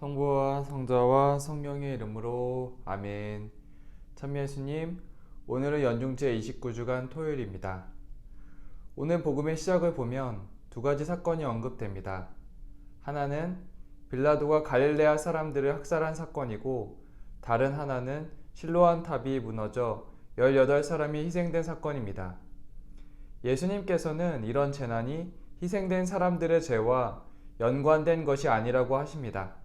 성부와 성자와 성령의 이름으로 아멘. 참미 예수님, 오늘은 연중제 29주간 토요일입니다. 오늘 복음의 시작을 보면 두 가지 사건이 언급됩니다. 하나는 빌라도가 갈릴레아 사람들을 학살한 사건이고 다른 하나는 실로한 탑이 무너져 18사람이 희생된 사건입니다. 예수님께서는 이런 재난이 희생된 사람들의 죄와 연관된 것이 아니라고 하십니다.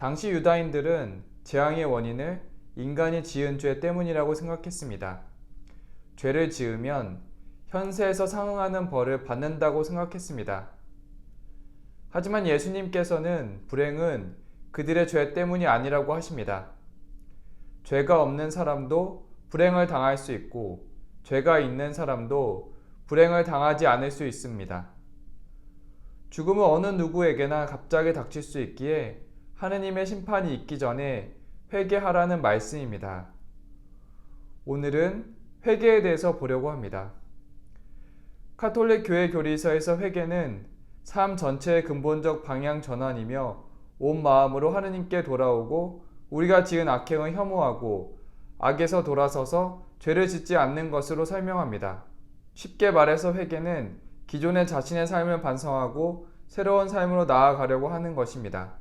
당시 유다인들은 재앙의 원인을 인간이 지은 죄 때문이라고 생각했습니다. 죄를 지으면 현세에서 상응하는 벌을 받는다고 생각했습니다. 하지만 예수님께서는 불행은 그들의 죄 때문이 아니라고 하십니다. 죄가 없는 사람도 불행을 당할 수 있고, 죄가 있는 사람도 불행을 당하지 않을 수 있습니다. 죽음은 어느 누구에게나 갑자기 닥칠 수 있기에 하느님의 심판이 있기 전에 회개하라는 말씀입니다. 오늘은 회개에 대해서 보려고 합니다. 카톨릭 교회 교리서에서 회개는 삶 전체의 근본적 방향 전환이며 온 마음으로 하느님께 돌아오고 우리가 지은 악행을 혐오하고 악에서 돌아서서 죄를 짓지 않는 것으로 설명합니다. 쉽게 말해서 회개는 기존의 자신의 삶을 반성하고 새로운 삶으로 나아가려고 하는 것입니다.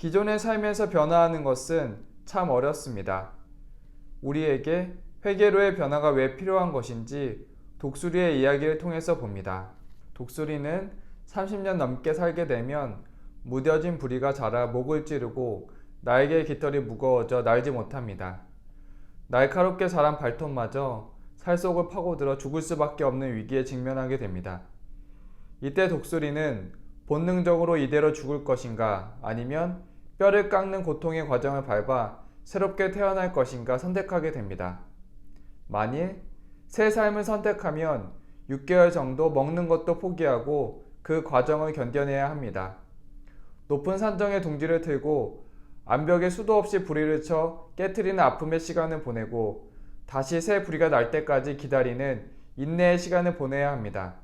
기존의 삶에서 변화하는 것은 참 어렵습니다. 우리에게 회개로의 변화가 왜 필요한 것인지 독수리의 이야기를 통해서 봅니다. 독수리는 30년 넘게 살게 되면 무뎌진 부리가 자라 목을 찌르고 나에게 깃털이 무거워져 날지 못합니다. 날카롭게 자란 발톱마저 살 속을 파고들어 죽을 수밖에 없는 위기에 직면하게 됩니다. 이때 독수리는 본능적으로 이대로 죽을 것인가 아니면 뼈를 깎는 고통의 과정을 밟아 새롭게 태어날 것인가 선택하게 됩니다. 만일 새 삶을 선택하면 6개월 정도 먹는 것도 포기하고 그 과정을 견뎌내야 합니다. 높은 산정에 둥지를 틀고 암벽에 수도 없이 부리를 쳐 깨트리는 아픔의 시간을 보내고 다시 새 부리가 날 때까지 기다리는 인내의 시간을 보내야 합니다.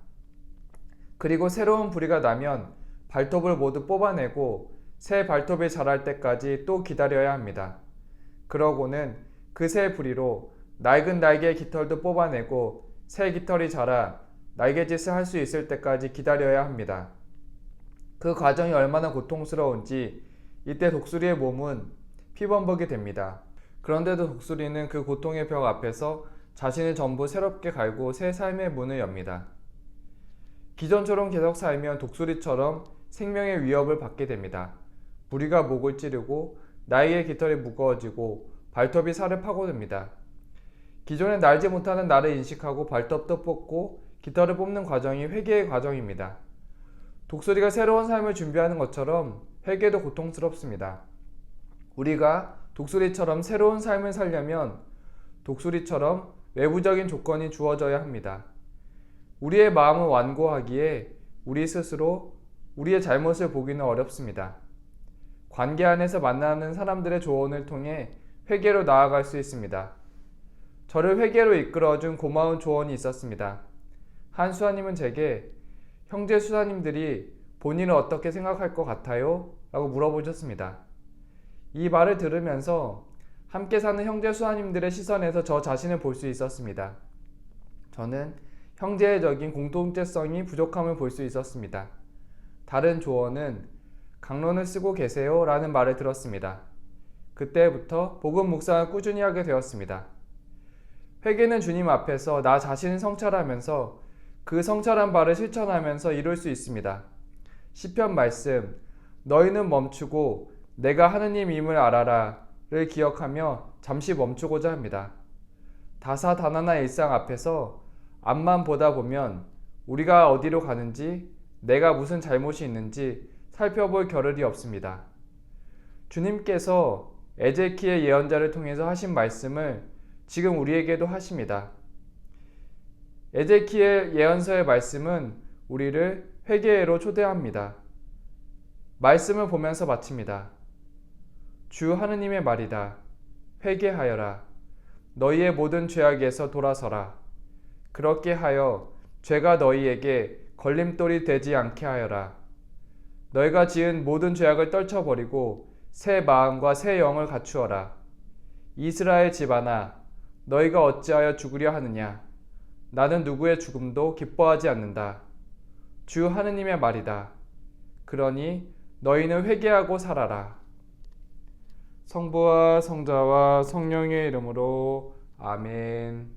그리고 새로운 부리가 나면 발톱을 모두 뽑아내고 새 발톱이 자랄 때까지 또 기다려야 합니다. 그러고는 그 새 부리로 낡은 날개의 깃털도 뽑아내고 새 깃털이 자라 날개짓을 할 수 있을 때까지 기다려야 합니다. 그 과정이 얼마나 고통스러운지 이때 독수리의 몸은 피범벅이 됩니다. 그런데도 독수리는 그 고통의 벽 앞에서 자신을 전부 새롭게 갈고 새 삶의 문을 엽니다. 기존처럼 계속 살면 독수리처럼 생명의 위협을 받게 됩니다. 부리가 목을 찌르고 나에게 깃털이 무거워지고 발톱이 살을 파고듭니다. 기존에 날지 못하는 나를 인식하고 발톱도 뽑고 깃털을 뽑는 과정이 회개의 과정입니다. 독수리가 새로운 삶을 준비하는 것처럼 회개도 고통스럽습니다. 우리가 독수리처럼 새로운 삶을 살려면 독수리처럼 외부적인 조건이 주어져야 합니다. 우리의 마음을 완고하기에 우리 스스로 우리의 잘못을 보기는 어렵습니다. 관계 안에서 만나는 사람들의 조언을 통해 회개로 나아갈 수 있습니다. 저를 회개로 이끌어준 고마운 조언이 있었습니다. 한 수사님은 제게 형제 수사님들이 본인을 어떻게 생각할 것 같아요? 라고 물어보셨습니다. 이 말을 들으면서 함께 사는 형제 수사님들의 시선에서 저 자신을 볼 수 있었습니다. 저는 형제적인 공동체성이 부족함을 볼 수 있었습니다. 다른 조언은 강론을 쓰고 계세요 라는 말을 들었습니다. 그때부터 복음 묵상을 꾸준히 하게 되었습니다. 회개는 주님 앞에서 나 자신을 성찰하면서 그 성찰한 바를 실천하면서 이룰 수 있습니다. 시편 말씀 너희는 멈추고 내가 하느님임을 알아라를 기억하며 잠시 멈추고자 합니다. 다사다난한 일상 앞에서 앞만 보다 보면 우리가 어디로 가는지 내가 무슨 잘못이 있는지 살펴볼 겨를이 없습니다. 주님께서 에제키의 예언자를 통해서 하신 말씀을 지금 우리에게도 하십니다. 에제키의 예언서의 말씀은 우리를 회개로 초대합니다. 말씀을 보면서 마칩니다. 주 하느님의 말이다. 회개하여라. 너희의 모든 죄악에서 돌아서라. 그렇게 하여 죄가 너희에게 걸림돌이 되지 않게 하여라. 너희가 지은 모든 죄악을 떨쳐버리고 새 마음과 새 영을 갖추어라. 이스라엘 집안아 너희가 어찌하여 죽으려 하느냐? 나는 누구의 죽음도 기뻐하지 않는다. 주 하느님의 말이다. 그러니 너희는 회개하고 살아라. 성부와 성자와 성령의 이름으로 아멘